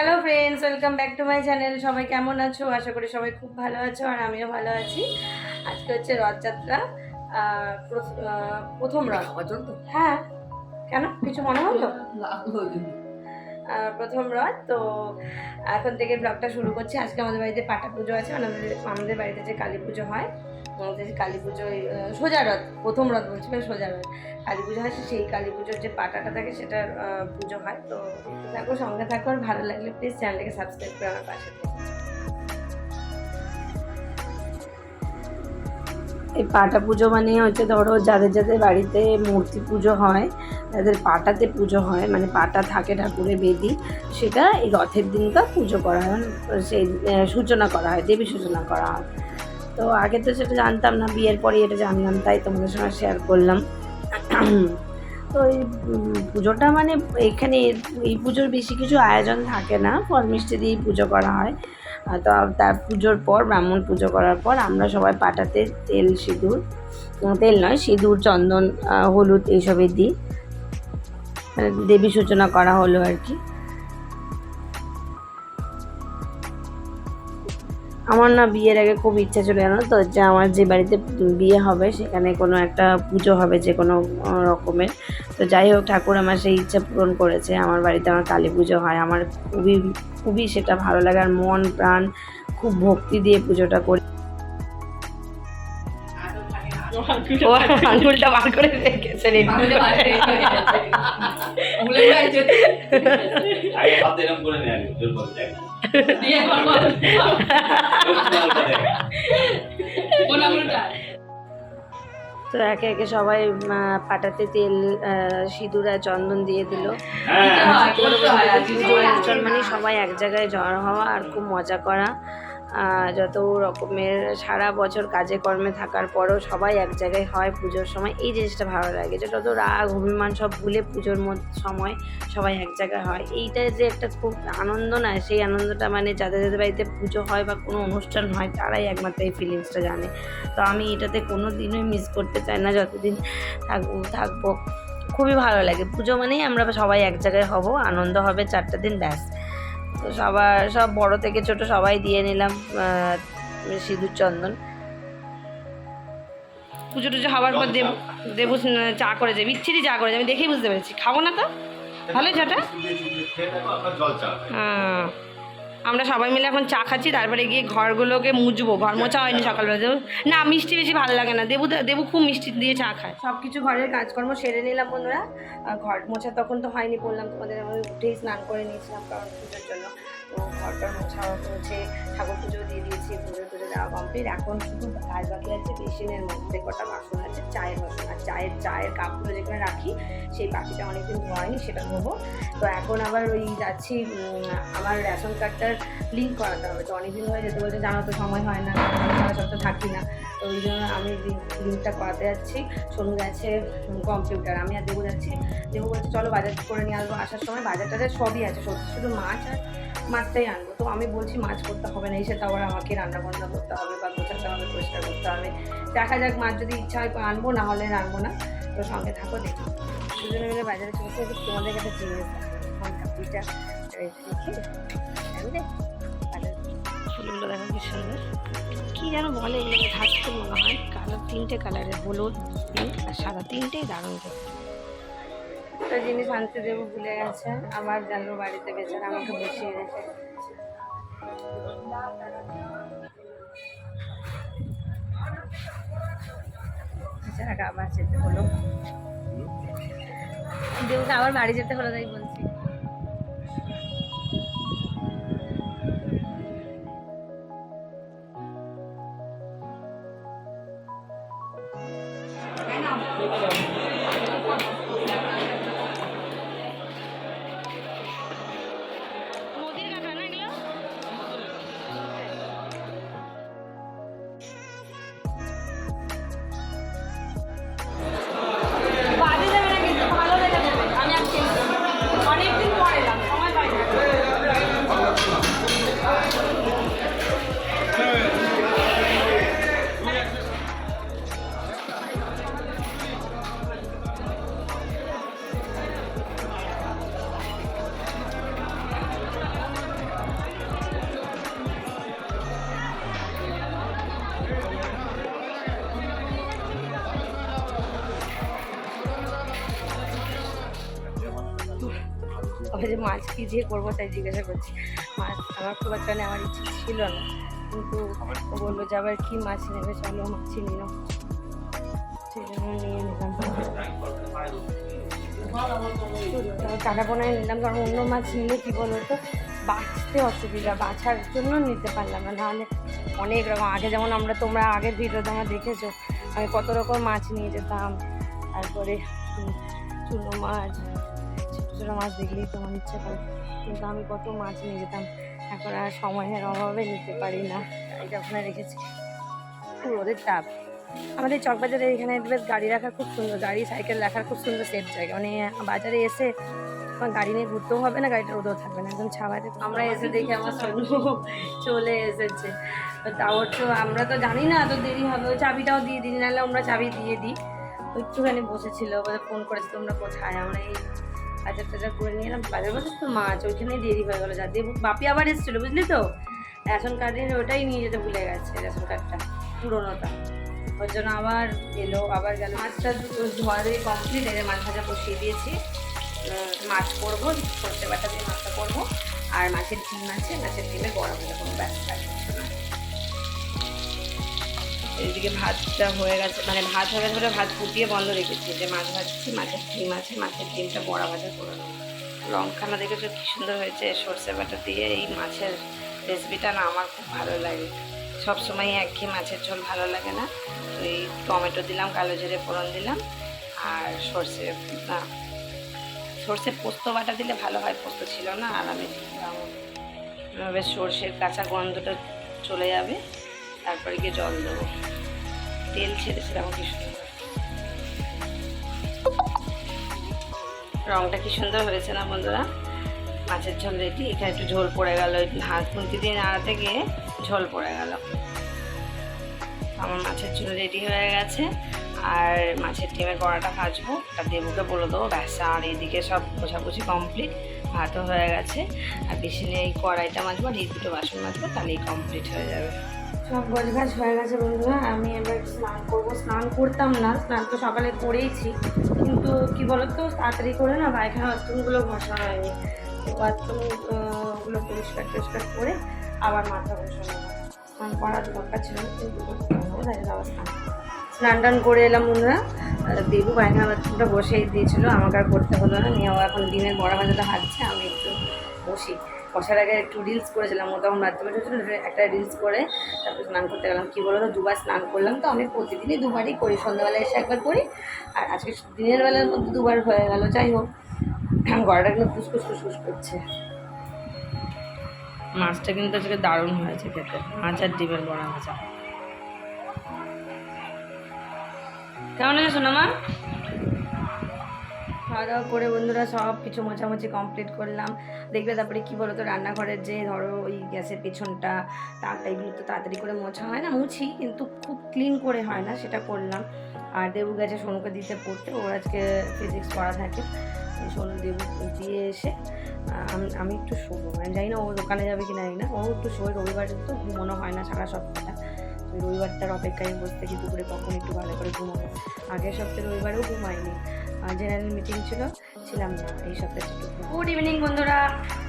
Hello friends welcome back to my channel সবাই কেমন আছো? আশা করি সবাই খুব ভালো আছো আর আমিও ভালো আছি। আজকে হচ্ছে রথযাত্রা প্রথম রথ। হ্যাঁ। কেন? কিছু মনে হলো? প্রথম রথ। তো এখন থেকে ব্লগটা শুরু করছি। আজকে আমাদের বাড়িতে পাটা পুজো আছে। আমাদের আমাদের বাড়িতে যে কালী পুজো হয় আমাদের কালী পুজোয় সোজা রথ, প্রথম রথ বলছি না সোজা রথ। কালী পুজো হয়, সেই কালী পুজোর যে পাটাটা থাকে, সেটার পুজো হয়। তো থাকো, সঙ্গে থাকো, আর ভালো লাগলে প্লিজ চ্যানেলটাকে সাবস্ক্রাইব করে আমার পাশে। এই পাটা পুজো মানে হচ্ছে, ধরো যাদের যাদের বাড়িতে মূর্তি পুজো হয় যাদের পাটাতে পুজো হয় মানে পাটা থাকে ঠাকুরের বেদি, সেটা এই রথের দিনকার পুজো করা হয়। সেই সূচনা করা হয়, দেবী সূচনা করা হয়। তো আগে তো সেটা জানতাম না, বিয়ের পরে এটা জানলাম, তাই তোমাদের সঙ্গে শেয়ার করলাম। তো এই পুজোটা মানে এখানে এই পুজোর বেশি কিছু আয়োজন থাকে না, ফল মিষ্টি দিয়েই পুজো করা হয়। তো তার পুজোর পর, ব্রাহ্মণ পুজো করার পর আমরা সবাই পাটাতে তেল, সিঁদুর তেল নয়, সিঁদুর, চন্দন হলুদ এইসবের দিই। মানে দেবী সূচনা করা হলো আর কি। আমার না বিয়ের আগে খুব ইচ্ছা ছিল জানো তো যে আমার যে বাড়িতে বিয়ে হবে সেখানে কোনো একটা পুজো হবে যে কোনো রকমের। তো যাই হোক ঠাকুর আমার সেই ইচ্ছা পূরণ করেছে। আমার বাড়িতে আমার কালী পুজো হয়। আমার খুবই খুবই সেটা ভালো লাগে আর মন প্রাণ খুব ভক্তি দিয়ে পুজোটা করি। ও আঙুলটা বার করে রেখেছে রে। তো একে একে সবাই পাটাতে তেল সিঁদুর আর চন্দন দিয়ে দিল। হ্যাঁ, মানে সবাই এক জায়গায় জড়ো হওয়া আর খুব মজা করা। যত রকমের সারা বছর কাজে কর্মে থাকার পরও সবাই এক জায়গায় হয় পুজোর সময়। এই জিনিসটা ভালো লাগে যে যত রাগ, অভিমান সব ভুলে পুজোর সময় সবাই এক জায়গায় হয়। এইটা যে একটা খুব আনন্দ না, সেই আনন্দটা মানে যাদের যাদের বাড়িতে পুজো হয় বা কোনো অনুষ্ঠান হয়, তারাই একমাত্র এই ফিলিংসটা জানে। তো আমি এটাতে কোনো দিনই মিস করতে চাই না, যতদিন থাকব থাকব। খুবই ভালো লাগে। পুজো মানেই আমরা সবাই এক জায়গায় হব, আনন্দ হবে, চারটা দিন ব্যাস। তো সবার সব বড় থেকে ছোট সবাই দিয়ে নিলাম সিঁদুর চন্দন। পুজো টুজো হওয়ার পর দেব দেবু চা করে যাবি বিচ্ছিরি চা করে যাবি আমি দেখেই বুঝতে পেরেছি। খাব না তো? ভালোই চাটা হ্যাঁ আমরা সবাই মিলে এখন চা খাচ্ছি, তারপরে গিয়ে ঘরগুলোকে মুজবো। ঘর মোছা হয়নি সকালবেলা। না, মিষ্টি বেশি ভালো লাগে না। দেবু দেবু খুব মিষ্টি দিয়ে চা খায়। সব কিছু ঘরের কাজকর্ম সেরে নিলাম বন্ধুরা। ঘর মোছা তখন তো হয়নি, বললাম তোমাদের আমি উঠেই স্নান করে নিয়েছিলাম কারণ পুজোর জন্য। তো ঘরটা মোছা হচ্ছে ঠাকুর পুজো দিয়ে দিয়েছি, পুজো টুজো দেওয়া কমপ্লিট এখন শুধু কাজ বাকি আছে, বেসিনের মধ্যে কটা বাসন আছে, চায়ের বাসন। আর চায়ের চায়ের কাপগুলো যেখানে রাখি, সেই বাকিটা অনেকদিন হয়নি সেটা ধোবো। তো এখন আবার ওই যাচ্ছি আমার রেশন কার্ডটার লিঙ্ক করাতে হবে। তো অনেকদিন হয়ে যেতে বলতে জানো তো সময় হয় না সারা সপ্তাহ থাকি না। তো ওই জন্য আমি লিঙ্কটা করাতে যাচ্ছি। সোনু গেছে কম্পিউটার আমি আর দেবু যাচ্ছি। দেবু বলছে, চলো বাজার করে নিয়ে আসব। আসার সময় বাজার টাজার সবই আছে সত্যি শুধু মাছ আর মাছটাই আনব। তো আমি বলছি, মাছ করতে হবে না এসে তো আবার আমাকে রান্না বান্না করতে হবে বা গোছাতে হবে, পরিষ্কার করতে হবে। দেখা যাক, মাছ যদি ইচ্ছা হয়, আনব, না হলে আনব না। তো সঙ্গে থাকো, দেখো। দুজনে মিলে বাজারে চলছে তোমাদের কাছে জিনিস কাপিটা সুন্দর কি যেন বলে এগুলো ঘাস ফুল মনে হয়। কালার তিনটে কালারের, হলুদ পিঙ্ক আর সাদা। তিনটেই দারুণ দেখতে। একটা জিনিস আনতে দেবো ভুলে গেছে। আমার জানলো বাড়িতে বেচারা আমাকে বসিয়ে রেখে। বেচারাকে আবার যেতে হলো। দেবকে আবার বাড়ি যেতে হলো তাই বলছি। ওই যে মাছ কি দিয়ে করব তাই জিজ্ঞাসা করছি। মাছ আমার খুব একটা নেওয়ার ইচ্ছে ছিল না। কিন্তু ও বলল যে আবার কী মাছ নেবে চলো মাছই নিল নিয়ে নিলাম। টাকা পোনায় নিলাম, কারণ অন্য মাছ নিলে কী বলো তো বাঁচতে অসুবিধা বাছার জন্য নিতে পারলাম না। নাহলে অনেক রকম, আগে যেমন আমরা তোমরা আগের ভিডিওতে আমার দেখেছ, আমি কত রকম মাছ নিয়ে যেতাম। তারপরে চুনো মাছ ছোটো মাছ দেখলেই তোমার ইচ্ছে করে। কিন্তু আমি কত মাছ নিয়ে যেতাম। এখন আর সময়ের অভাবে নিতে পারি না। এটা ওখানে রেখেছি রোদের তাপ আমাদের চকবাজারে এখানে বেশ গাড়ি রাখার খুব সুন্দর, গাড়ি, সাইকেল রাখার খুব সুন্দর সেফ জায়গা। মানে বাজারে এসে গাড়ি নিয়ে ঘুরতেও হবে না, গাড়িটা রোদেও থাকবে না। একদম ছাওয়াতে আমরা এসে দেখি আমার সোনু চলে এসেছে। তাও তো আমরা তো জানি না তো দেরি হবে। ওই চাবিটাও দিয়ে দিই, নাহলে আমরা চাবি দিয়ে দিই। একটুখানি বসেছিল ফোন করেছি, তোমরা কোথায়? আমরা এই বাজার টাজার করে নিয়ে এলাম বাজার বাজার তো মাছ ওইখানেই দেরি হয়ে গেলো যা দেবু বাপি আবার এসেছিল, বুঝলি তো? রেশন কার্ডের ওটাই নিয়ে যেতে ভুলে গেছে, রেশন কার্ডটা পুরোনোটা। ওর জন্য আবার এলো, আবার গেল। মাছটা ধোয়ারে কমপ্লিট এর মাছ ভাজা বসিয়ে দিয়েছি। মাছ করব, সর্ষে বাটা দিয়ে মাছটা করব, আর মাছের ডিম আছে, মাছের ডিমে বড় ভাজা কোনো এইদিকে ভাতটা হয়ে গেছে মানে ভাত গেছে বলে ভাত ফুটিয়ে বন্ধ রেখেছি। যে মাছ ভাজছি, মাছের ডিম আছে, মাছের ডিমটা বড়া ভাজা করে নেব। লঙ্কানা দেখেছ কি সুন্দর হয়েছে, সর্ষে বাটা দিয়ে এই মাছের রেসিপিটা না আমার খুব ভালো লাগে। সব সময় একঘেয়ে মাছের ঝোল ভালো লাগে না। তো এই টমেটো দিলাম, কালো জিরে ফোড়ন দিলাম, আর সর্ষে, না, সর্ষে পোস্ত বাটা দিলে ভালো হয়, পোস্ত ছিল না, আর আমি দিলাম সর্ষের কাঁচা গন্ধটা চলে যাবে, তারপরে গিয়ে জল দেবো। তেল ছেড়েছে দেখো কি সুন্দর রংটা কি সুন্দর হয়েছে না বন্ধুরা? মাছের ঝোল রেডি। এখানে একটু ঝোল পড়ে গেল। হাত খুন্তি দিয়ে নাড়াতে গিয়ে ঝোল পড়ে গেল। আমার মাছের ঝোল রেডি হয়ে গেছে। আর মাছের ডিমের বড়াটা ভাজবো। আর দেবুকে বলে দেবো, ব্যাস, আর এইদিকে সব পোছাপুছি কমপ্লিট ভাতও হয়ে গেছে। আর বেশি নেই, কড়াইটা মাজবো আর এই দুটো বাসন মাজবো, তাহলেই কমপ্লিট হয়ে যাবে। সব গোছগাছ হয়ে গেছে বন্ধুরা। আমি এবার স্নান করব। স্নান করতাম না, স্নান তো সকালে করেইছি। কিন্তু কি বলতো, তাড়াতাড়ি করে না পায়খানা বাথরুমগুলো ঘষা হয়নি। বাথরুমগুলো পরিষ্কার টরিষ্কার করে আবার মাথা বসানো স্নান করার দরকার ছিল আবার স্নান স্নান টান করে এলাম বন্ধুরা। দেবু পায়খানা বাথরুমটা বসেই দিয়েছিল, আমাকে আর করতে হলো না। নিয়ে এখন ডিমের বড়া ভাজাটা হাঁটছে আমি একটু বসি। বসার আগে একটু রিলস করেছিলাম ও তখন বাথরুমে ঢুকছিল একটা রিলস করে তারপর স্নান করতে গেলাম। কী বলো তো দুবার স্নান করলাম তো আমি প্রতিদিনই দুবারই করি সন্ধ্যাবেলা এসে একবার করি, আর আজকে দিনের বেলার মধ্যে দুবার হয়ে গেল, যাই হোক। গলাটা কিন্তু ফুসফুস ফুসফুস করছে। মাছটা কিন্তু আজকে দারুণ হয়েছে খেতে, মাছ আর ডিমের বড়া ভাজা। কেমন আছে সোনামা? খাওয়া দাওয়া করে বন্ধুরা সব কিছু মোছামুছি কমপ্লিট করলাম। দেখবে তারপরে কি বলতো, রান্নাঘরের যে ধরো ওই গ্যাসের পেছনটা তারটা এগুলো তো তাড়াতাড়ি করে মোছা হয় না, মুছি, কিন্তু খুব ক্লিন করে হয় না, সেটা করলাম। আর দেবু গেছে সোনুকে দিতে পড়তে, ওর আজকে ফিজিক্স পড়া থাকে। সোনু দেবু দিয়ে এসে আমি আমি একটু শোবো। মানে জানি না ও দোকানে যাবে কি জানি না। ও একটু শোয়, রবিবারে তো ঘুমানো হয় না সারা সপ্তাহটা। রবিবারটার অপেক্ষায় বসে থাকি দুপুরে কখন একটু ভালো করে ঘুমাবো। আগের সপ্তাহে রবিবারেও ঘুমাইনি জেনারেল মিটিং ছিল, ছিলাম না এই সপ্তাহে গুড ইভিনিং বন্ধুরা।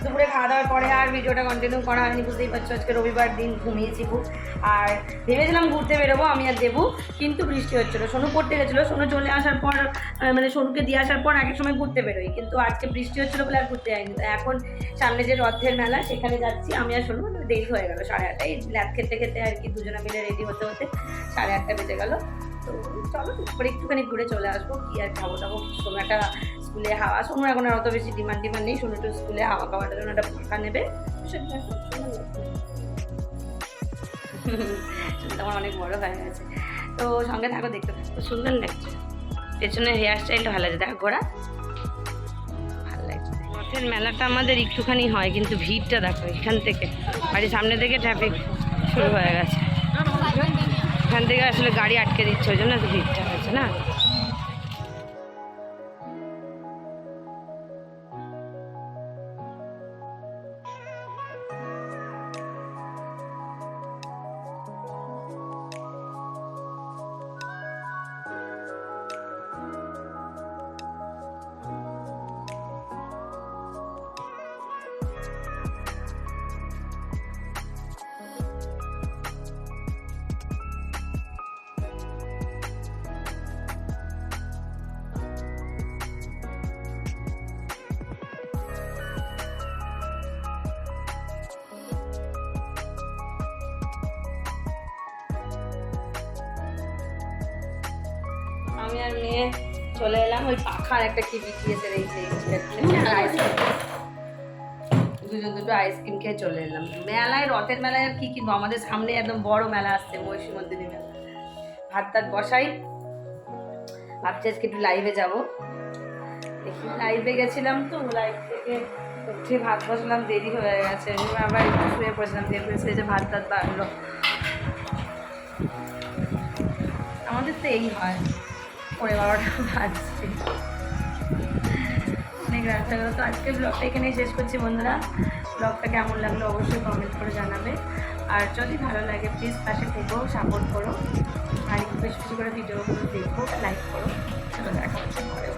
দুপুরে খাওয়া দাওয়ার পরে আর ভিডিওটা কন্টিনিউ করা হয়নি, বুঝতেই পারছ, আজকে রবিবার দিন ঘুমিয়েছি খুব। আর ভেবেছিলাম ঘুরতে বেরোবো, আমি আর দেবু, কিন্তু বৃষ্টি হচ্ছিল। সোনু পড়তে গেছিল, সোনু চলে আসার পর মানে সোনুকে দিয়ে আসার পর আগের সময় ঘুরতে বেরোই, কিন্তু আজকে বৃষ্টি হচ্ছিল বলে আর ঘুরতে যাইনি। এখন সামনে যে রথের মেলা, সেখানে যাচ্ছি। আমি আর সোনু, দেরি হয়ে গেলো, সাড়ে আটটায় ল্যাব খেতে খেতে আর কি দুজনে মিলে রেডি হতে হতে সাড়ে আটটা বেজে গেলো। তো চলো পরে একটুখানি ঘুরে চলে আসব, কি আর খাব টাবো একটা স্কুলে হাওয়া সোনু এখন আর অত বেশি ডিমান্ড ডিমান্ড নেই সোনু একটু স্কুলে হাওয়া খাওয়াটার জন্য একটা ফাঁকা নেবে। সেটা অনেক বড় হয়ে গেছে। তো সঙ্গে থাকো, দেখতে তো সুন্দর লাগছে। পেছনে হেয়ার স্টাইলটা ভালো লাগছে, দেখো ঘোরা। ভালো লাগছে। রথের মেলাটা আমাদের একটুখানি হয়, কিন্তু ভিড়টা দেখো, এখান থেকে, বাড়ির সামনে থেকে ট্রাফিক শুরু হয়ে গেছে। এখান থেকে আসলে গাড়ি আটকে দিচ্ছে ওই জন্য ভিড়টা হয়েছে না? আমি আর মেয়ে চলে এলাম, ওই পাখার একটা কি বিকিয়েছে আইসক্রিম দুজন দুটো আইসক্রিম খেয়ে চলে এলাম। মেলায়, রথের মেলায় আর কি কিনবো? আমাদের সামনে একদম বড় মেলা আসছে মহিষী মন্দিরে মেলা। ভাত টাত বসাই। ভাবছি আজকে একটু লাইভে যাব। দেখি লাইভে গেছিলাম তো লাইভ থেকে উঠে ভাত বসলাম, দেরি হয়ে গেছে। আবার একটু শুয়ে পড়েছিলাম দেখবে সে যে ভাত টাত বাড়লো। আমাদের তো এই হয়। পরে বারোটা বাজছে অনেক রাত হয়ে তো আজকে ব্লগটা এখানেই শেষ করছি বন্ধুরা। ব্লগটা কেমন লাগল অবশ্যই কমেন্ট করে জানাবে। আর যদি ভালো লাগে প্লিজ পাশে থেকো সাপোর্ট করো। আর একটু বেশি বেশি করে ভিডিওগুলো দেখো লাইক করো। চলো দেখা হচ্ছে পরে।